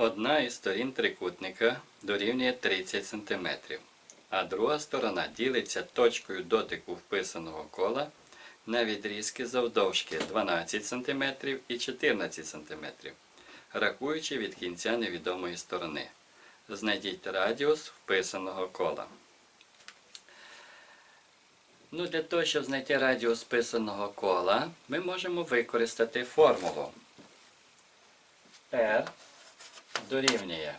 Одна із сторін трикутника дорівнює 30 см, а друга сторона ділиться точкою дотику вписаного кола на відрізки завдовжки 12 см і 14 см, рахуючи від кінця невідомої сторони. Знайдіть радіус вписаного кола. Ну, для того, щоб знайти радіус вписаного кола, ми можемо використати формулу. R дорівнює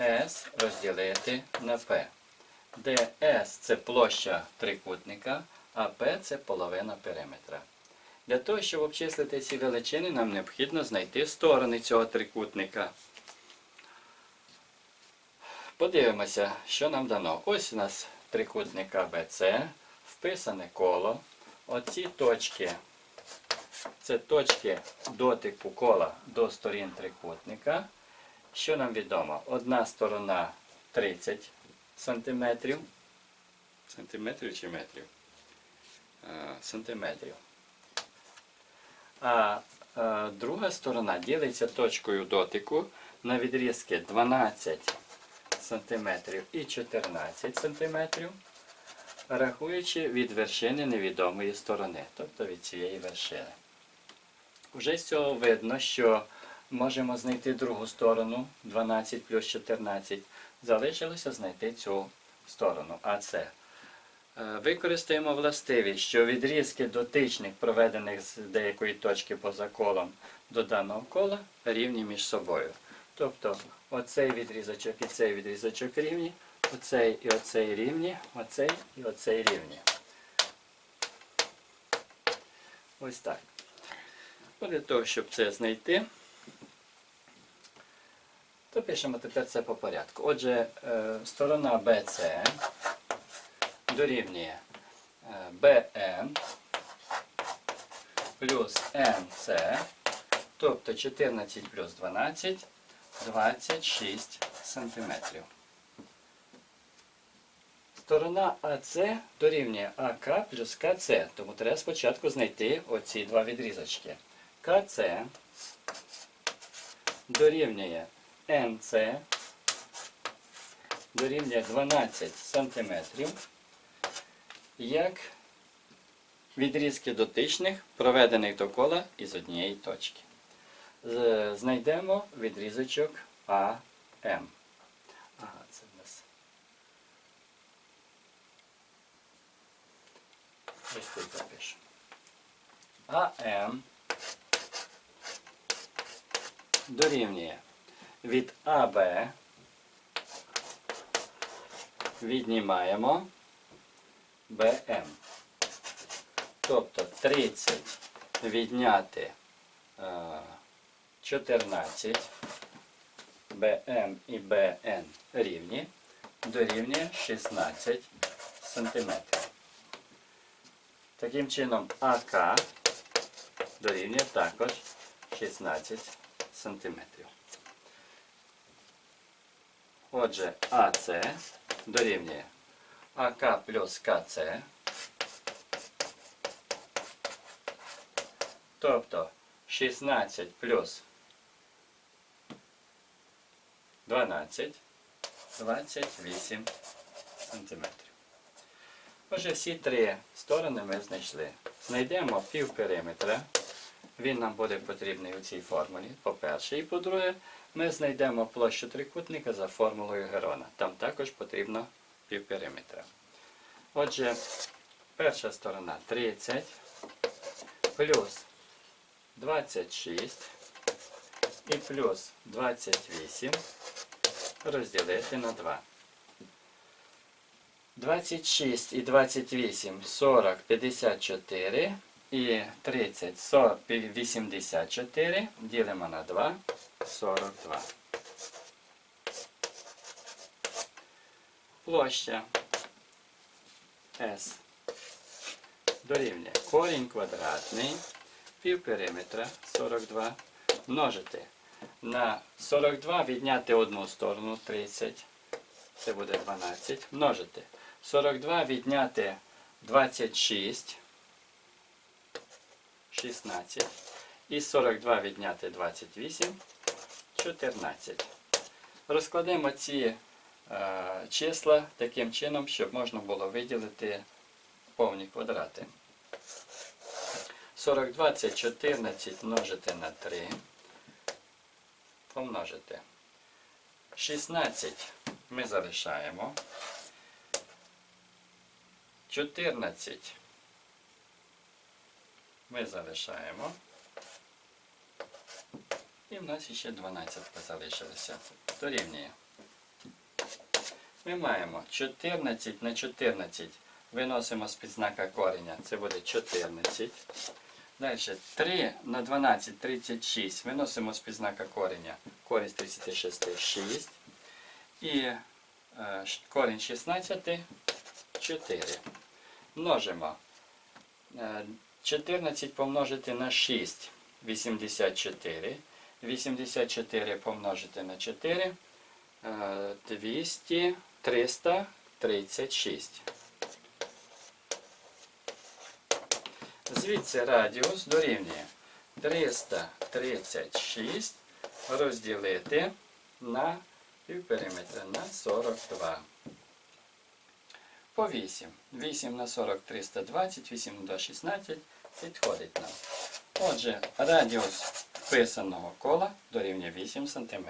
S розділити на P, де S це площа трикутника, а P це половина периметра. Для того, щоб обчислити ці величини, нам необхідно знайти сторони цього трикутника. Подивимося, що нам дано. Ось у нас трикутник ABC, вписане коло. Оці точки це точки дотику кола до сторін трикутника. Що нам відомо? Одна сторона 30 см. Сантиметрів чи метрів? Е, Сантиметрів. А е, друга сторона ділиться точкою дотику на відрізки 12 см і 14 см, рахуючи від вершини невідомої сторони, тобто від цієї вершини. Вже з цього видно, що можемо знайти другу сторону 12 плюс 14. Залишилося знайти цю сторону, а це. Е, Використаємо властивість, що відрізки дотичних, проведених з деякої точки поза колом до даного кола, рівні між собою. Тобто оцей відрізочок і цей відрізочок рівні, оцей і оцей рівні, оцей і оцей рівні. Ось так. Для того, щоб це знайти, то пишемо тепер це по порядку. Отже, е, сторона BC дорівнює е, BN плюс NC, тобто 14 плюс 12, 26 сантиметрів. Сторона АС дорівнює АК плюс КЦ, тому треба спочатку знайти оці два відрізочки. КЦ дорівнює НЦ дорівнює 12 сантиметрів, як відрізки дотичних, проведених до кола із однієї точки. Знайдемо відрізочок АМ. Ага, це в нас. Ось тут запишемо. АМ дорівнює від АБ віднімаємо БМ. Тобто 30 відняти е, 14 БМ і БН рівні дорівнює 16 сантиметрів. Таким чином АК дорівнює також 16 сантиметрів. Отже, АС дорівнює АК плюс КЦ. Тобто 16 плюс 12, 28 сантиметрів. Отже, всі три сторони ми знайшли. Знайдемо пів периметра. Він нам буде потрібний у цій формулі, по-перше. І по-друге, ми знайдемо площу трикутника за формулою Герона. Там також потрібно пів периметра. Отже, перша сторона 30 плюс 26 і плюс 28 розділити на 2. 26 і 28 40, 54 і 30 40, 84 ділимо на 2 42. Площа S дорівнює корінь квадратний півпериметра 42 множити на 42 відняти одну сторону 30 це буде 12. Множити. 42 відняти 26. 16. І 42 відняти 28. 14. Розкладемо ці е, числа таким чином, щоб можна було виділити повні квадрати. 42 це 14 множити на 3. Помножити. 16 ми залишаємо. 14 ми залишаємо. І в нас ще 12 залишилося. Дорівнює. Ми маємо 14 на 14 виносимо з підзнака кореня. Це буде 14. Далі 3 на 12 36 виносимо з підзнака кореня. Корінь з 36 6. І е, корінь 16 4. Множимо. Е, 14 помножити на 6 84. 84 помножити на 4 е, 200 336. Звідси радіус дорівнює 336 розділити на півпериметра на 42. По 8. 8 на 40 320, 8 на 2 16 підходить нам. Отже, радіус вписаного кола дорівнює 8 см.